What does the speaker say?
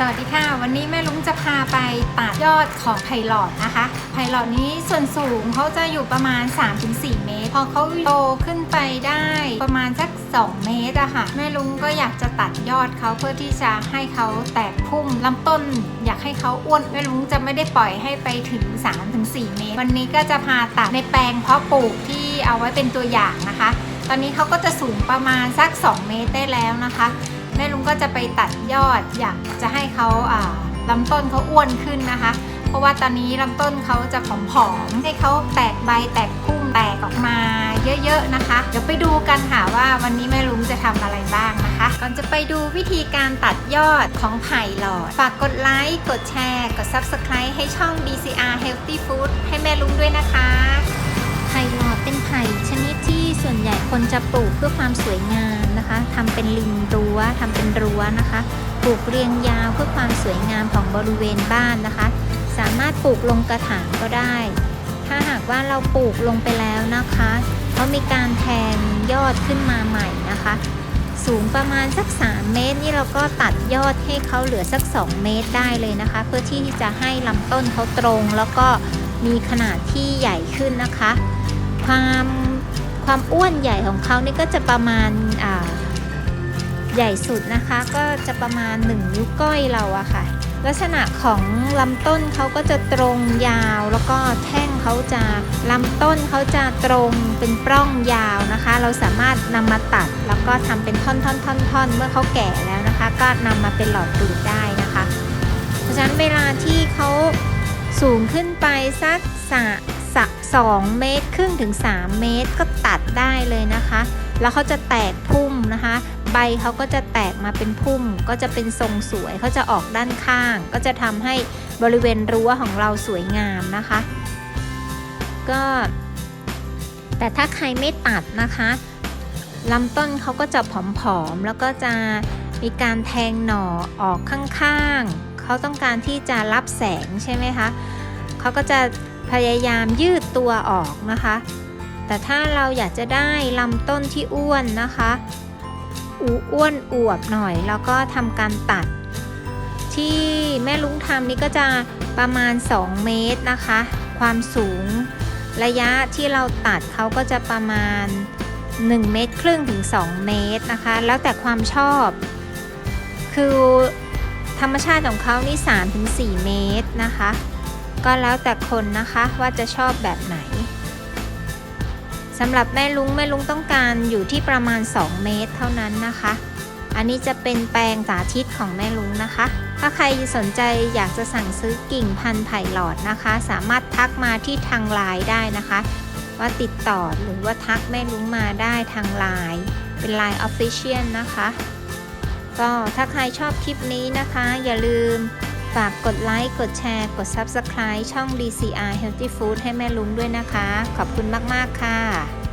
สวัสดีค่ะ วันนี้แม่ลุงจะพาไปตัดยอดของไผ่หลอดนะคะ ไผ่หลอดนี้ส่วนสูงเขาจะอยู่ประมาณ 3-4 เมตร พอเขาโตขึ้นไปได้ประมาณสัก 2 เมตรอะค่ะ แม่ลุงก็อยากจะตัดยอดเขาเพื่อที่จะให้เขาแตกพุ่มลำต้น อยากให้เขาอ้วนแม่ลุงจะไม่ได้ปล่อยให้ไปถึง 3-4 เมตร วันนี้ก็จะพาตัดในแปลงเพาะปลูกที่เอาไว้เป็นตัวอย่างนะคะ ตอนนี้เขาก็จะสูงประมาณสัก 2 เมตรได้แล้วนะคะ แม่ลุงก็จะไปตัดยอดอยากจะให้เขาอ่าลำต้นเขาอ้วนขึ้นนะคะ เพราะว่าตอนนี้ลำต้นเขาจะผอมๆให้เขาแตกใบแตกพุ่มแตกออกมาเยอะๆนะคะ เดี๋ยวไปดูกันค่ะว่าวันนี้แม่ลุงจะทำอะไรบ้างนะคะ ก่อนจะไปดูวิธีการตัดยอดของไผ่หลอด ฝากกดไลค์กดแชร์ กด Subscribe ให้ช่อง DCR Healthy Food ให้แม่ลุงด้วยนะคะไผ่หลอดเป็นไผ่ คนจะปลูกเพื่อความสวยงามนะคะทำเป็นริมรั้วทำเป็นรั้วนะคะ ปลูกเรียงยาวเพื่อความสวยงามของบริเวณบ้านนะคะ สามารถปลูกลงกระถางก็ได้ ถ้าหากว่าเราปลูกลงไปแล้วนะคะเขามีการแทงยอดขึ้นมาใหม่นะคะ สูงประมาณสัก 3 เมตร นี่เราก็ตัดยอดให้เขาเหลือสัก 2 เมตรได้เลยนะคะ เพื่อที่จะให้ลำต้นเขาตรงแล้วก็มีขนาดที่ใหญ่ขึ้นนะคะ ความ ความอ้วนใหญ่ของเขานี่ก็จะประมาณอ่าใหญ่สุดนะคะก็จะประมาณ 1 นิ้วก้อยเราอะค่ะ ลักษณะของลำต้นเขาก็จะตรงยาวแล้วก็แท่งเขาจะลำต้นเขาจะตรงเป็นปล้องยาวนะคะ เราสามารถนำมาตัดแล้วก็ทำเป็นท่อนๆๆ ๆ เมื่อเขาแก่แล้วนะคะ ก็นำมาเป็นหลอดดูดได้นะคะ เพราะฉะนั้นเวลาที่เขาสูงขึ้นไปสักสะ สะสองเมตรครึ่งถึง 3 เมตรก็ตัดได้เลยนะคะ แล้วเขาจะแตกพุ่มนะคะ ใบเขาก็จะแตกมาเป็นพุ่ม ก็จะเป็นทรงสวยเขาจะออกด้านข้าง ก็จะทำให้บริเวณรั้วของเราสวยงามนะคะ ก็ แต่ถ้าใครไม่ตัดนะคะลำต้นเขาก็จะผอมๆแล้วก็จะมีการแทงหน่อออกข้างๆ เขาต้องการที่จะรับแสงใช่ไหมคะ เขาก็จะ พยายามยืดตัวออกนะคะ แต่ถ้าเราอยากจะได้ลำต้นที่อ้วนนะคะอูอ้วนอวบหน่อย แล้วก็ทำการตัด ที่แม่ลุงทำนี่ก็จะประมาณ 2 เมตรนะคะ ความสูงระยะที่เราตัดเขาก็จะประมาณ 1 เมตรครึ่งถึง 2 เมตรนะคะ แล้วแต่ความชอบ คือธรรมชาติของเขานี่3ถึง4เมตรนะคะ ก็แล้วแต่คนนะคะว่าจะชอบแบบไหนสำหรับแม่ลุงแม่ลุงต้องการอยู่ที่ประมาณ 2 เมตรเท่านั้นนะคะ อันนี้จะเป็นแปลงสาธิตของแม่ลุงนะคะ ถ้าใครสนใจอยากจะสั่งซื้อกิ่งพันธุ์ไผ่หลอดนะคะ สามารถทักมาที่ทางไลน์ได้นะคะ ว่าติดต่อหรือว่าทักแม่ลุงมาได้ทางไลน์เป็นไลน์ Official นะคะ ก็ถ้าใครชอบคลิปนี้นะคะ อย่าลืม ฝากกดไลค์ กดแชร์ กด Subscribe ช่อง DCR Healthy Food ให้แม่ลุงด้วยนะคะ ขอบคุณมาก ๆ ค่ะ